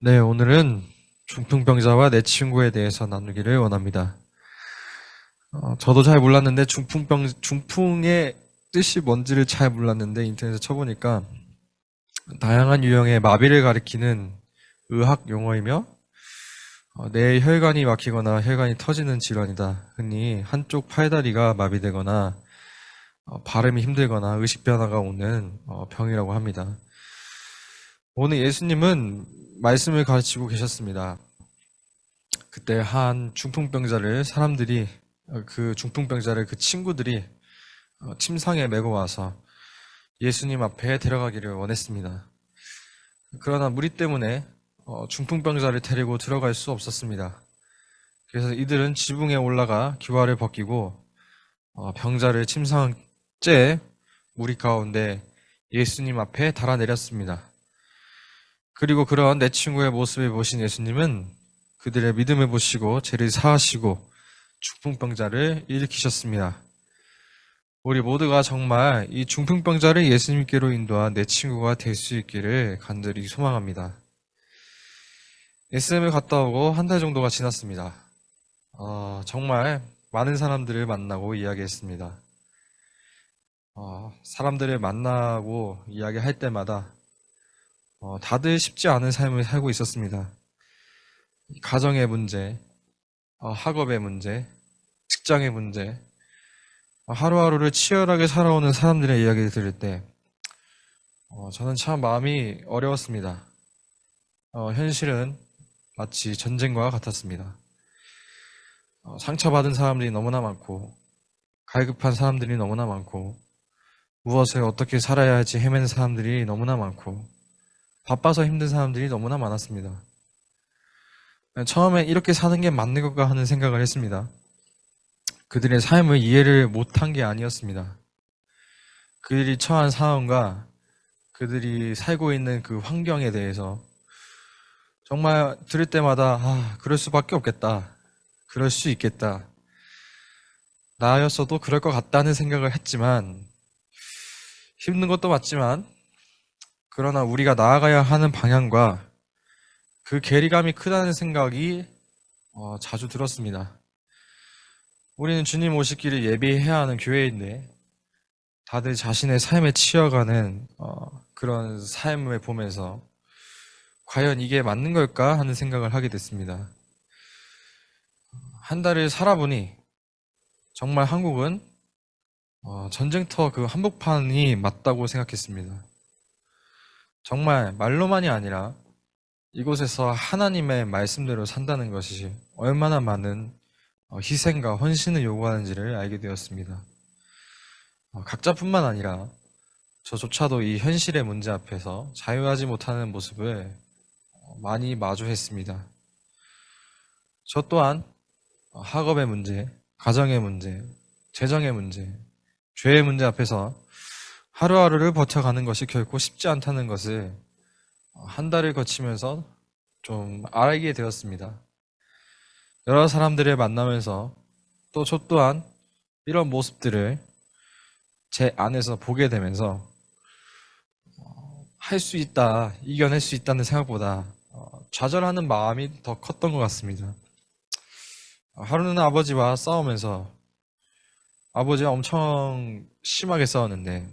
네, 오늘은 중풍병자와 내 친구에 대해서 나누기를 원합니다. 어, 저도 잘 몰랐는데 중풍병, 중풍의 뜻이 뭔지를 잘 몰랐는데 인터넷에 쳐보니까 다양한 유형의 마비를 가리키는 의학 용어이며 어, 내 혈관이 막히거나 혈관이 터지는 질환이다. 흔히 한쪽 팔다리가 마비되거나 어, 발음이 힘들거나 의식 변화가 오는 어, 병이라고 합니다. 오늘 예수님은 말씀을 가르치고 계셨습니다. 그때 한 중풍병자를 사람들이 어, 그 중풍병자를 그 친구들이 어, 침상에 메고 와서 예수님 앞에 데려가기를 원했습니다. 그러나 무리 때문에 어, 중풍병자를 데리고 들어갈 수 없었습니다. 그래서 이들은 지붕에 올라가 규화를 벗기고 어, 병자를 침상째 무리 가운데 예수님 앞에 달아내렸습니다. 그리고 그런 내 친구의 모습을 보신 예수님은 그들의 믿음을 보시고 죄를 사하시고 중풍병자를 일으키셨습니다. 우리 모두가 정말 이 중풍병자를 예수님께로 인도한 내 친구가 될 수 있기를 간절히 소망합니다. SM을 갔다 오고 한 달 정도가 지났습니다. 어, 정말 많은 사람들을 만나고 이야기했습니다. 어, 사람들을 만나고 이야기할 때마다 어, 다들 쉽지 않은 삶을 살고 있었습니다. 가정의 문제, 어, 학업의 문제, 직장의 문제, 어, 하루하루를 치열하게 살아오는 사람들의 이야기를 들을 때, 어, 저는 참 마음이 어려웠습니다. 어, 현실은 마치 전쟁과 같았습니다. 어, 상처받은 사람들이 너무나 많고, 갈급한 사람들이 너무나 많고, 무엇을 어떻게 살아야 할지 헤매는 사람들이 너무나 많고, 바빠서 힘든 사람들이 너무나 많았습니다. 처음엔 이렇게 사는 게 맞는 것가 하는 생각을 했습니다. 그들의 삶을 이해를 못한 게 아니었습니다. 그들이 처한 상황과 그들이 살고 있는 그 환경에 대해서 정말 들을 때마다 아, 그럴 수밖에 없겠다. 그럴 수 있겠다. 나였어도 그럴 것 같다는 생각을 했지만 힘든 것도 맞지만 그러나 우리가 나아가야 하는 방향과 그 괴리감이 크다는 생각이 어, 자주 들었습니다. 우리는 주님 오실 길을 예비해야 하는 교회인데 다들 자신의 삶에 치여가는 어, 그런 삶을 보면서 과연 이게 맞는 걸까 하는 생각을 하게 됐습니다. 한 달을 살아보니 정말 한국은 어, 전쟁터 그 한복판이 맞다고 생각했습니다. 정말 말로만이 아니라 이곳에서 하나님의 말씀대로 산다는 것이 얼마나 많은 어, 희생과 헌신을 요구하는지를 알게 되었습니다. 어, 각자뿐만 아니라 저조차도 이 현실의 문제 앞에서 자유하지 못하는 모습을 어, 많이 마주했습니다. 저 또한 학업의 문제, 가정의 문제, 재정의 문제, 죄의 문제 앞에서 하루하루를 버텨가는 것이 결코 쉽지 않다는 것을 한 달을 거치면서 좀 알게 되었습니다. 여러 사람들을 만나면서 또 저 또한 이런 모습들을 제 안에서 보게 되면서 할 수 있다, 이겨낼 수 있다는 생각보다 어, 좌절하는 마음이 더 컸던 것 같습니다. 하루는 아버지와 싸우면서 아버지와 엄청 심하게 싸웠는데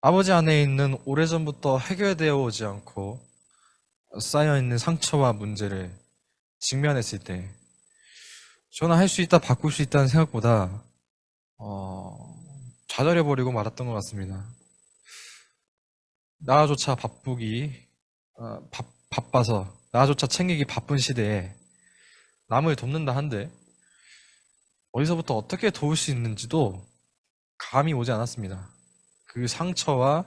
아버지 안에 있는 오래전부터 해결되어 오지 않고 쌓여있는 상처와 문제를 직면했을 때 저는 할 수 있다, 바꿀 수 있다는 생각보다 어, 좌절해버리고 말았던 것 같습니다. 나조차 바쁘기, 어, 바, 바빠서 나조차 챙기기 바쁜 시대에 남을 돕는다 한들 어디서부터 어떻게 도울 수 있는지도 감이 오지 않았습니다. 그 상처와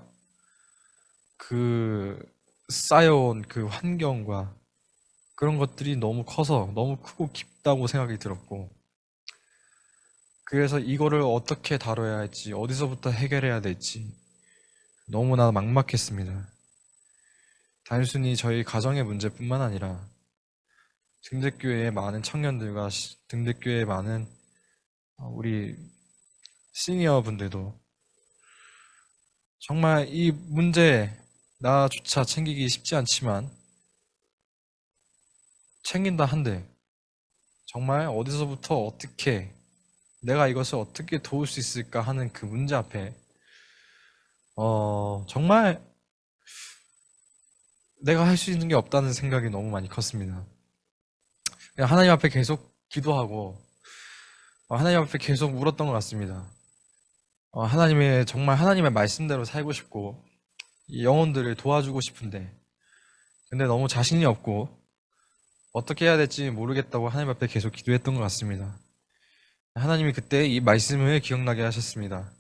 그 쌓여온 그 환경과 그런 것들이 너무 커서 너무 크고 깊다고 생각이 들었고 그래서 이거를 어떻게 다뤄야 할지 어디서부터 해결해야 될지 너무나 막막했습니다. 단순히 저희 가정의 문제뿐만 아니라 등대교회의 많은 청년들과 등대교회의 많은 어, 우리 시니어 분들도 정말 이 문제 나조차 챙기기 쉽지 않지만 챙긴다 한데 정말 어디서부터 어떻게 내가 이것을 어떻게 도울 수 있을까 하는 그 문제 앞에 어 정말 내가 할 수 있는 게 없다는 생각이 너무 많이 컸습니다. 하나님 앞에 계속 기도하고 어, 하나님 앞에 계속 울었던 것 같습니다. 어, 하나님의 정말 하나님의 말씀대로 살고 싶고 이 영혼들을 도와주고 싶은데 근데 너무 자신이 없고 어떻게 해야 될지 모르겠다고 하나님 앞에 계속 기도했던 것 같습니다. 하나님이 그때 이 말씀을 기억나게 하셨습니다.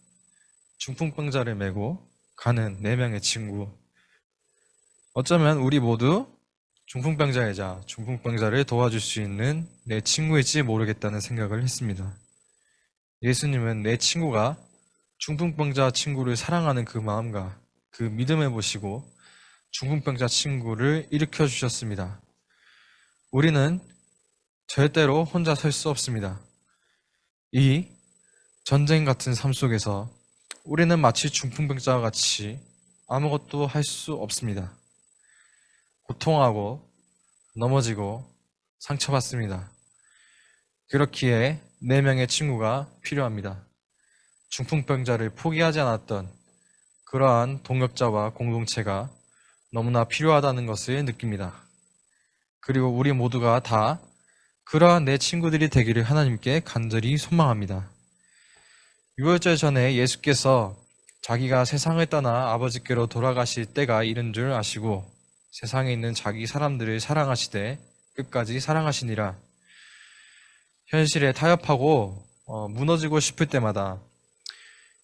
중풍병자를 메고 가는 네 명의 친구. 어쩌면 우리 모두 중풍병자이자 중풍병자를 도와줄 수 있는 내 친구일지 모르겠다는 생각을 했습니다. 예수님은 내 친구가 중풍병자 친구를 사랑하는 그 마음과 그 믿음을 보시고 중풍병자 친구를 일으켜 주셨습니다. 우리는 절대로 혼자 설 수 없습니다. 이 전쟁 같은 삶 속에서 우리는 마치 중풍병자와 같이 아무것도 할 수 없습니다. 고통하고 넘어지고 상처받습니다. 그렇기에 네 명의 친구가 필요합니다. 중풍병자를 포기하지 않았던 그러한 동역자와 공동체가 너무나 필요하다는 것을 느낍니다. 그리고 우리 모두가 다 그러한 내 친구들이 되기를 하나님께 간절히 소망합니다. 6월절 전에 예수께서 자기가 세상을 떠나 아버지께로 돌아가실 때가 이른 줄 아시고 세상에 있는 자기 사람들을 사랑하시되 끝까지 사랑하시니라. 현실에 타협하고 어, 무너지고 싶을 때마다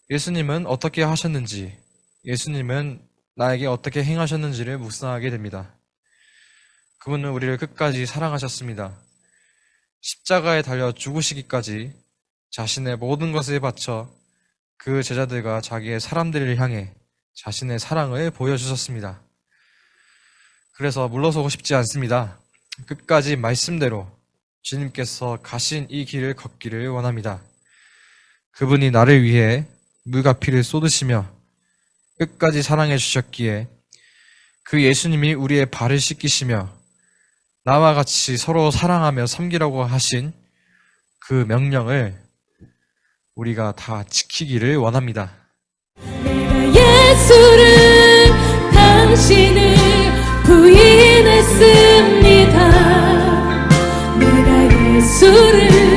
예수님은 어떻게 하셨는지, 예수님은 나에게 어떻게 행하셨는지를 묵상하게 됩니다. 그분은 우리를 끝까지 사랑하셨습니다. 십자가에 달려 죽으시기까지 자신의 모든 것을 바쳐 그 제자들과 자기의 사람들을 향해 자신의 사랑을 보여주셨습니다. 그래서 물러서고 싶지 않습니다. 끝까지 말씀대로 주님께서 가신 이 길을 걷기를 원합니다. 그분이 나를 위해 물과 피를 쏟으시며 끝까지 사랑해 주셨기에 그 예수님이 우리의 발을 씻기시며 나와 같이 서로 사랑하며 섬기라고 하신 그 명령을 우리가 다 지키기를 원합니다. 예수를 당신을 부인했습니다. 내가 예수를